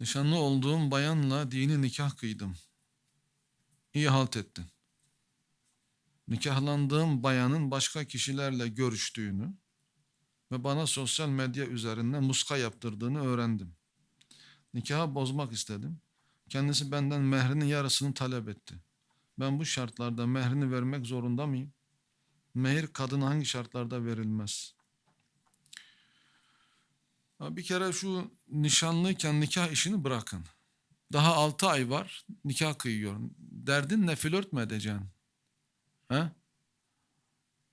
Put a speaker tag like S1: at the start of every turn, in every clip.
S1: Nişanlı olduğum bayanla dini nikah kıydım. İyi halt ettin. Nikahlandığım bayanın başka kişilerle görüştüğünü ve bana sosyal medya üzerinden muska yaptırdığını öğrendim. Nikahı bozmak istedim. Kendisi benden mehrinin yarısını talep etti. Ben bu şartlarda mehrini vermek zorunda mıyım? Mehir kadına hangi şartlarda verilmez? Bir kere şu nişanlıyken nikah işini bırakın. Daha altı ay var nikah kıyıyor. Derdin ne flört mü edeceksin? He?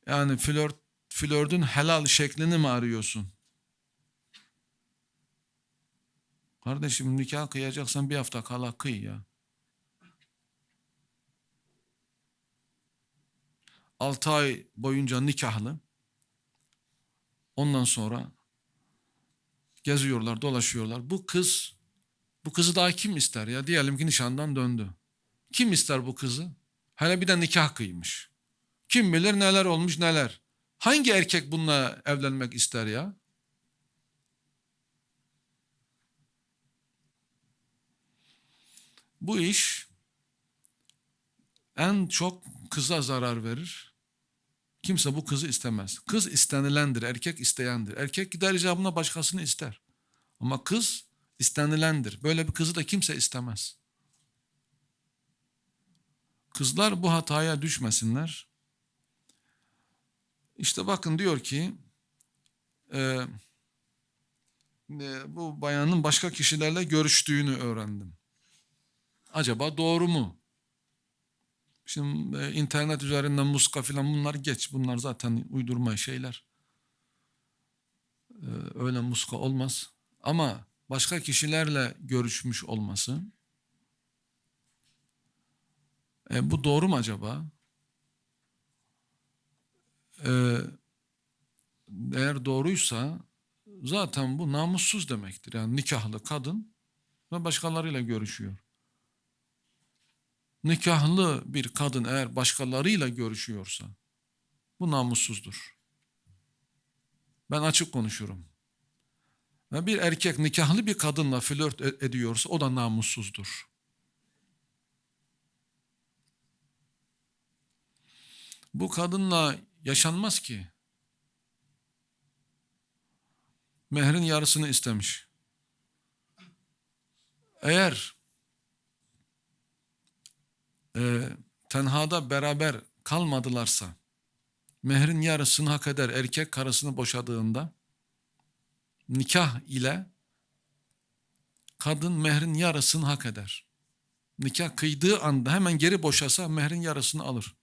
S1: Yani flört, flörtün helal şeklini mi arıyorsun? Kardeşim nikah kıyacaksan bir hafta kala kıy ya. Altı ay boyunca nikahlı. Ondan sonra geziyorlar, dolaşıyorlar. Bu kız, bu kızı daha kim ister ya? Diyelim ki nişandan döndü. Kim ister bu kızı? Hele bir de nikah kıymış. Kim bilir neler olmuş neler. Hangi erkek bununla evlenmek ister ya? Bu iş en çok kıza zarar verir. Kimse bu kızı istemez. Kız istenilendir, erkek isteyendir. Erkek gider icabına başkasını ister. Ama kız istenilendir. Böyle bir kızı da kimse istemez. Kızlar bu hataya düşmesinler. İşte bakın diyor ki e, e, bu bayanın başka kişilerle görüştüğünü öğrendim. Acaba doğru mu? Şimdi e, internet üzerinden muska filan bunlar geç. Bunlar zaten uydurma şeyler. E, öyle muska olmaz. Ama başka kişilerle görüşmüş olması e, bu doğru mu acaba? E, eğer doğruysa zaten bu namussuz demektir. Yani nikahlı kadın ve başkalarıyla görüşüyor. Nikahlı bir kadın eğer başkalarıyla görüşüyorsa bu namussuzdur. Ben açık konuşurum. Ve bir erkek nikahlı bir kadınla flört e- ediyorsa o da namussuzdur. Bu kadınla yaşanmaz ki. Mehrin yarısını istemiş. Eğer e, tenhada beraber kalmadılarsa mehrin yarısını hak eder erkek karısını boşadığında nikah ile kadın mehrin yarısını hak eder. Nikah kıydığı anda hemen geri boşasa mehrin yarısını alır.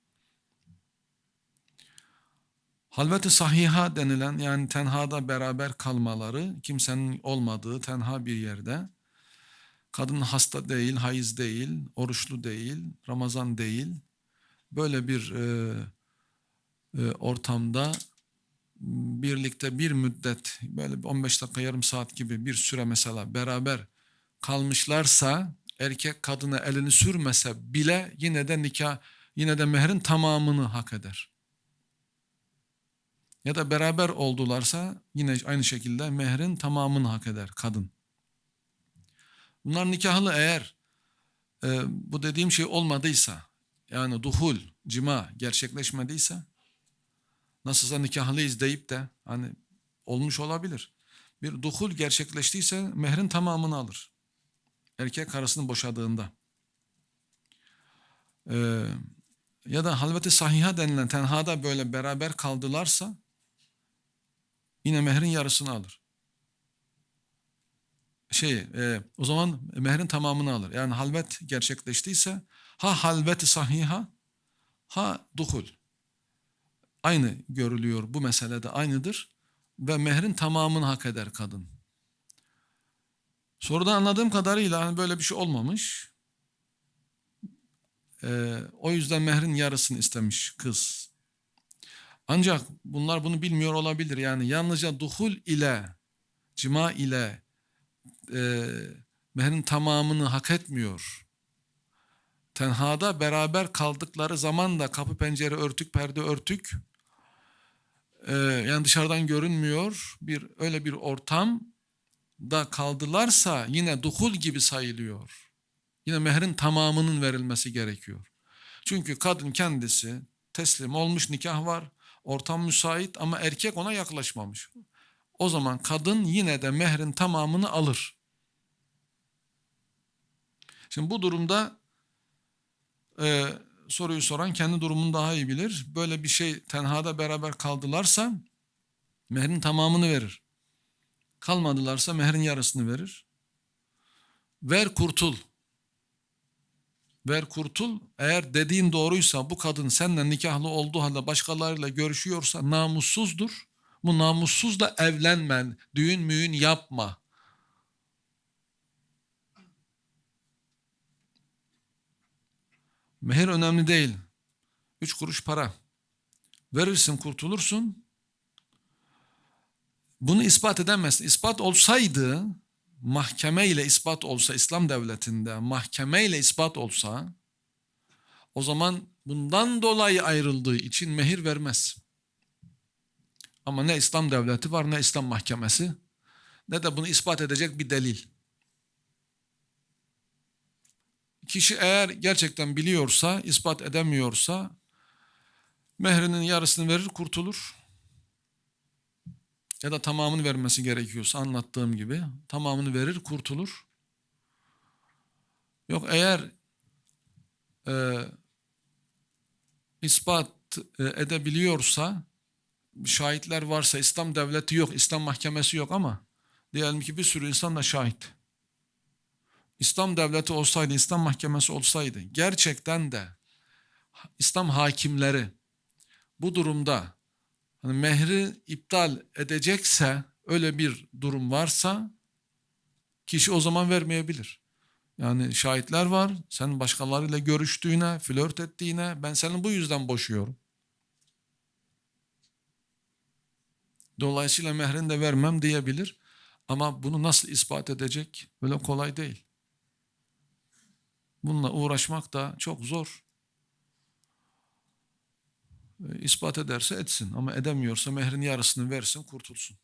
S1: Halvet-i sahiha denilen yani tenhada beraber kalmaları kimsenin olmadığı tenha bir yerde kadın hasta değil, hayız değil, oruçlu değil, Ramazan değil. Böyle bir e, e, ortamda birlikte bir müddet böyle 15 dakika yarım saat gibi bir süre mesela beraber kalmışlarsa erkek kadına elini sürmese bile yine de nikah yine de mehrin tamamını hak eder. Ya da beraber oldularsa yine aynı şekilde mehrin tamamını hak eder kadın. Bunlar nikahlı eğer e, bu dediğim şey olmadıysa yani duhul, cima gerçekleşmediyse nasılsa nikahlıyız deyip de hani olmuş olabilir. Bir duhul gerçekleştiyse mehrin tamamını alır. Erkek karısını boşadığında. Ee, ya da halveti sahiha denilen tenhada böyle beraber kaldılarsa yine mehrin yarısını alır. Şey, e, o zaman mehrin tamamını alır. Yani halvet gerçekleştiyse ha halvet sahiha ha duhul aynı görülüyor bu meselede aynıdır ve mehrin tamamını hak eder kadın. Sorudan anladığım kadarıyla hani böyle bir şey olmamış. Ee, o yüzden mehrin yarısını istemiş kız. Ancak bunlar bunu bilmiyor olabilir. Yani yalnızca duhul ile, cima ile e, mehrin tamamını hak etmiyor. Tenhada beraber kaldıkları zaman da kapı pencere örtük, perde örtük. Ee, yani dışarıdan görünmüyor bir öyle bir ortam da kaldılarsa yine duhul gibi sayılıyor. Yine mehrin tamamının verilmesi gerekiyor. Çünkü kadın kendisi teslim olmuş nikah var, ortam müsait ama erkek ona yaklaşmamış. O zaman kadın yine de mehrin tamamını alır. Şimdi bu durumda e, soruyu soran kendi durumunu daha iyi bilir. Böyle bir şey tenhada beraber kaldılarsa mehrin tamamını verir. Kalmadılarsa mehrin yarısını verir. Ver kurtul. Ver kurtul. Eğer dediğin doğruysa bu kadın senden nikahlı olduğu halde başkalarıyla görüşüyorsa namussuzdur. Bu namussuzla evlenmen, düğün müğün yapma. Mehir önemli değil. Üç kuruş para. Verirsin kurtulursun. Bunu ispat edemezsin. İspat olsaydı mahkeme ile ispat olsa İslam devletinde mahkeme ile ispat olsa o zaman bundan dolayı ayrıldığı için mehir vermez. Ama ne İslam devleti var ne İslam mahkemesi ne de bunu ispat edecek bir delil. Kişi eğer gerçekten biliyorsa, ispat edemiyorsa mehrinin yarısını verir kurtulur. Ya da tamamını vermesi gerekiyorsa anlattığım gibi tamamını verir kurtulur. Yok eğer e, ispat e, edebiliyorsa şahitler varsa İslam devleti yok, İslam mahkemesi yok ama diyelim ki bir sürü insan da şahit. İslam devleti olsaydı, İslam mahkemesi olsaydı gerçekten de İslam hakimleri bu durumda hani mehri iptal edecekse öyle bir durum varsa kişi o zaman vermeyebilir. Yani şahitler var. Sen başkalarıyla görüştüğüne, flört ettiğine ben seni bu yüzden boşuyorum. Dolayısıyla mehrini de vermem diyebilir. Ama bunu nasıl ispat edecek? Böyle kolay değil. Bununla uğraşmak da çok zor. E, İspat ederse etsin ama edemiyorsa mehrin yarısını versin kurtulsun.